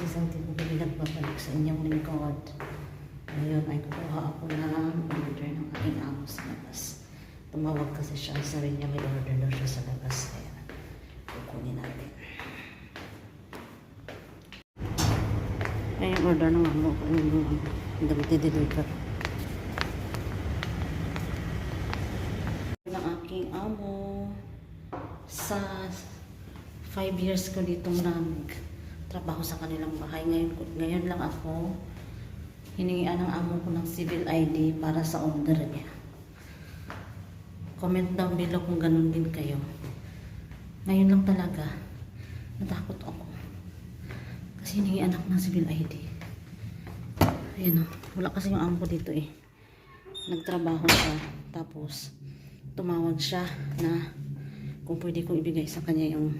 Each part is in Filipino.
Misty Santiago Bili nagbabalik sa inyong lingkod. Ngayon ay kukuha ako ng order ng aking amo sa labas. Tumawag kasi siya, sabi niya may order daw siya sa labas. Kaya kukunin natin. Ay, order ng amo ko, yung deliver. ng aking amo sa 5 years ko dito nag-trabaho sa kanilang bahay. Ngayon, ngayon lang ako hiningian ng amo ko ng civil ID para sa order niya. Comment down below kung ganun din kayo. Ngayon lang talaga natakot ako. Kasi hiningian ako ng civil ID. Ayan o. Wala kasi yung amo ko dito eh. Nagtrabaho siya. Tapos, tumawag siya na kung pwede kong ibigay sa kanya yung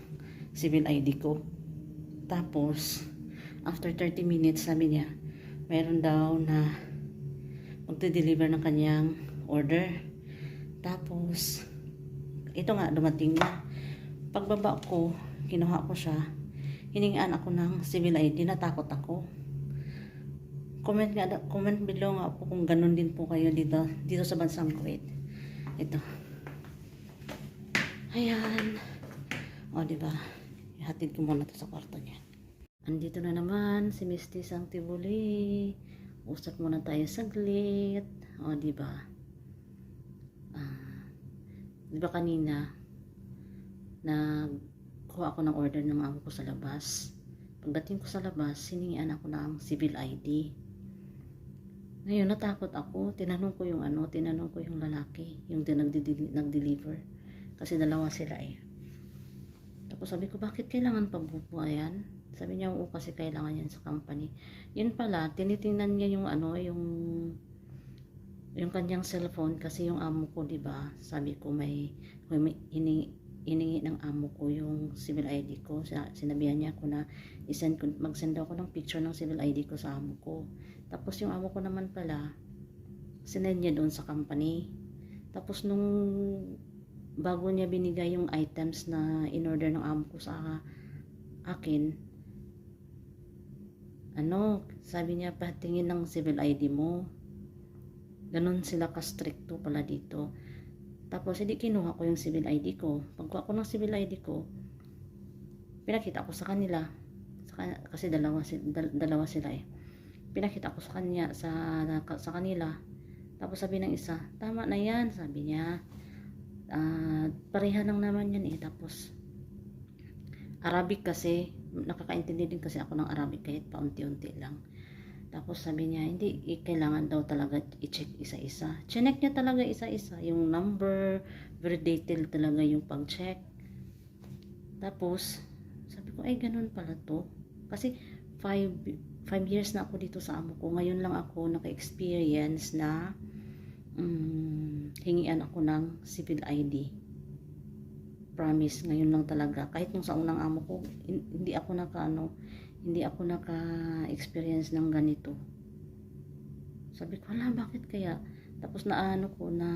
civil ID ko. Tapos, after 30 minutes, sabi niya, meron daw na magde-deliver ng kanyang order. Tapos, ito nga, dumating na. Pagbaba ko, kinuha ko siya, hiningaan ako ng civil ID, natakot ako. Comment nga, comment below nga po kung ganun din po kayo dito, dito sa bansang Kuwait. Ito. Ayan. O, di ba? Ihatid ko muna to sa kwarto niya. Andito na naman si Misty Santibuli. Usap muna tayo saglit. O, di ba? Ah, di ba kanina nagkuha ako ng order ng amo ko sa labas. Pagdating ko sa labas, siningian ako ng civil ID. Ngayon, natakot ako. Tinanong ko yung ano, tinanong ko yung lalaki, yung din nagdi- nag-deliver. Kasi dalawa sila eh. Tapos sabi ko, bakit kailangan pa bubuha yan? Sabi niya, oo kasi kailangan yan sa company. Yun pala, tinitingnan niya yung ano, yung yung kanyang cellphone kasi yung amo ko, 'di ba? Sabi ko may, may hiningi, ng amo ko yung civil ID ko. Sinabihan niya ako na isend ko, mag-send ako ng picture ng civil ID ko sa amo ko. Tapos yung amo ko naman pala, sinend niya doon sa company. Tapos nung bago niya binigay yung items na in-order ng amo ko sa akin, ano, sabi niya, patingin ng civil ID mo. Ganon sila ka-stricto pala dito. Tapos, hindi kinuha ko yung civil ID ko. Pagkuha ko ng civil ID ko, pinakita ko sa kanila. Kasi dalawa, dalawa sila eh. Pinakita ko sa kanya, sa, sa kanila. Tapos sabi ng isa, tama na yan, sabi niya. Ah, pareha lang naman yan eh. Tapos, Arabic kasi, nakakaintindi din kasi ako ng Arabic kahit paunti-unti lang. Tapos sabi niya, hindi, eh, kailangan daw talaga i-check isa-isa. Chinek niya talaga isa-isa. Yung number, very detailed talaga yung pag-check. Tapos, sabi ko, ay ganun pala to. Kasi, five, five years na ako dito sa amo ko. Ngayon lang ako naka-experience na mm, hingian ako ng civil ID. Promise, ngayon lang talaga. Kahit nung sa unang amo ko, hin- hindi ako naka, ano, hindi ako naka-experience ng ganito. Sabi ko, hala, bakit kaya? Tapos naano ko na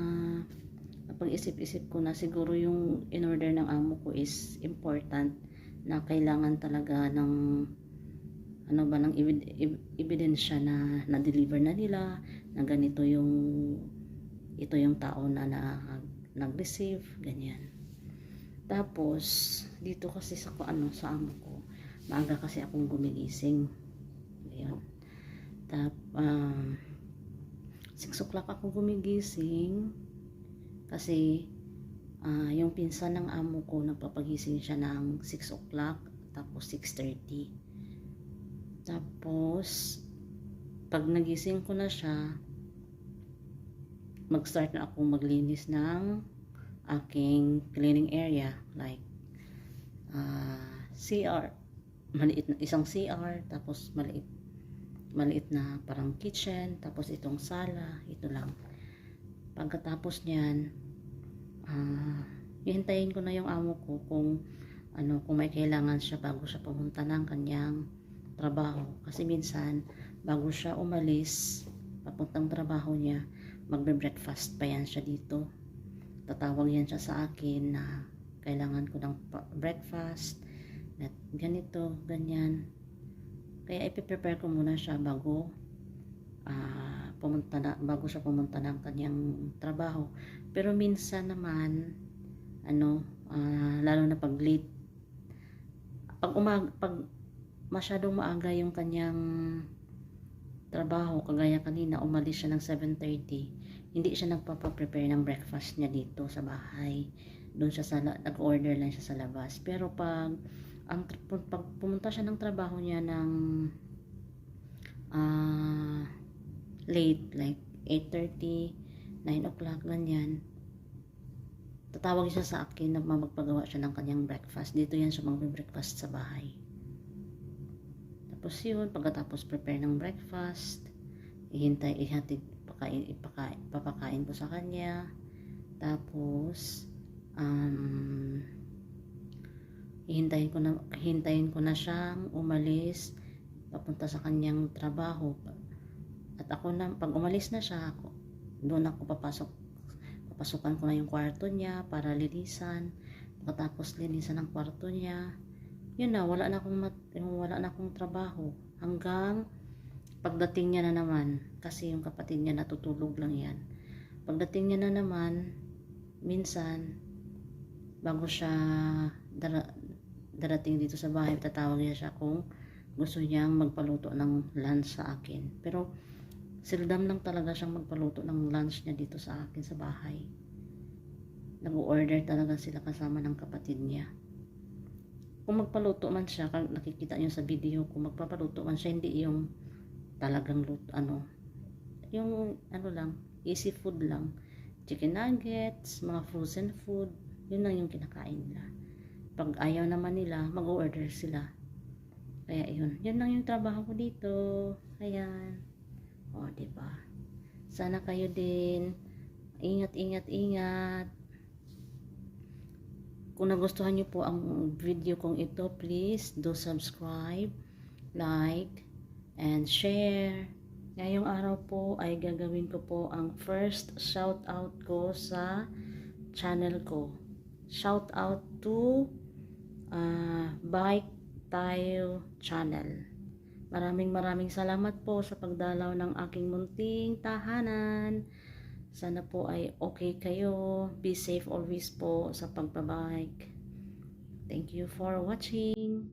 napag-isip-isip ko na siguro yung in-order ng amo ko is important na kailangan talaga ng ano ba ng evid- ev- ebidensya na na-deliver na nila na ganito yung ito yung tao na, na nag-receive ganyan. Tapos dito kasi sa ano sa amo ko maaga kasi akong gumigising. Ayun. Tap um, 6 o'clock ako gumigising kasi ah, yung pinsan ng amo ko nagpapagising siya ng 6 o'clock tapos 6.30 tapos pag nagising ko na siya mag-start na ako maglinis ng aking cleaning area like ah, CR maliit na isang CR tapos maliit maliit na parang kitchen tapos itong sala ito lang. Pagkatapos niyan ah hihintayin ko na yung amo ko kung ano kung may kailangan siya bago siya pumunta ng kanyang trabaho. Kasi minsan bago siya umalis papuntang trabaho niya magbe-breakfast pa yan siya dito tatawag yan siya sa akin na kailangan ko ng breakfast na ganito, ganyan Kaya ipiprepare ko muna siya bago ah, pumunta na, bago siya pumunta ng kanyang trabaho. Pero minsan naman, ano, ah, lalo na pag late, pag umag, pag masyadong maaga yung kanyang trabaho, kagaya kanina, umalis siya ng 7.30, hindi siya nagpapaprepare ng breakfast niya dito sa bahay. Doon siya sa, nag-order lang siya sa labas. Pero pag, ang, pag pumunta siya ng trabaho niya ng ah late, like 8.30, 9 o'clock, ganyan, tatawag siya sa akin na magpagawa siya ng kanyang breakfast. Dito yan siya magbe-breakfast sa bahay. Tapos yun, pagkatapos prepare ng breakfast, ihintay, ihatid, pakain, ipakain, papakain ko sa kanya. Tapos, um, hihintayin ko na, hintayin ko na siyang umalis, papunta sa kanyang trabaho. At ako na, pag umalis na siya, ako, doon ako papasok papasukan ko na yung kwarto niya para linisan. Pagkatapos linisan ang kwarto niya, yun na, wala na akong, mat, wala na akong trabaho. Hanggang pagdating niya na naman, kasi yung kapatid niya natutulog lang yan. Pagdating niya na naman, minsan, bago siya dara, darating dito sa bahay, tatawag niya siya kung gusto niyang magpaluto ng lunch sa akin. Pero, Sildam lang talaga siyang magpaluto ng lunch niya dito sa akin sa bahay. Nag-order talaga sila kasama ng kapatid niya. Kung magpaluto man siya, nakikita niyo sa video, kung magpapaluto man siya, hindi yung talagang luto, ano, yung ano lang, easy food lang. Chicken nuggets, mga frozen food, yun lang yung kinakain nila. Pag ayaw naman nila, mag-order sila. Kaya yun, yun lang yung trabaho ko dito. Ayan. O, ba? Sana kayo din. Ingat, ingat, ingat. Kung nagustuhan niyo po ang video kong ito, please do subscribe, like, and share. Ngayong araw po ay gagawin ko po ang first shout out ko sa channel ko. Shout out to uh, Bike Tayo Channel. Maraming maraming salamat po sa pagdalaw ng aking munting tahanan. Sana po ay okay kayo. Be safe always po sa pagbabike. Thank you for watching.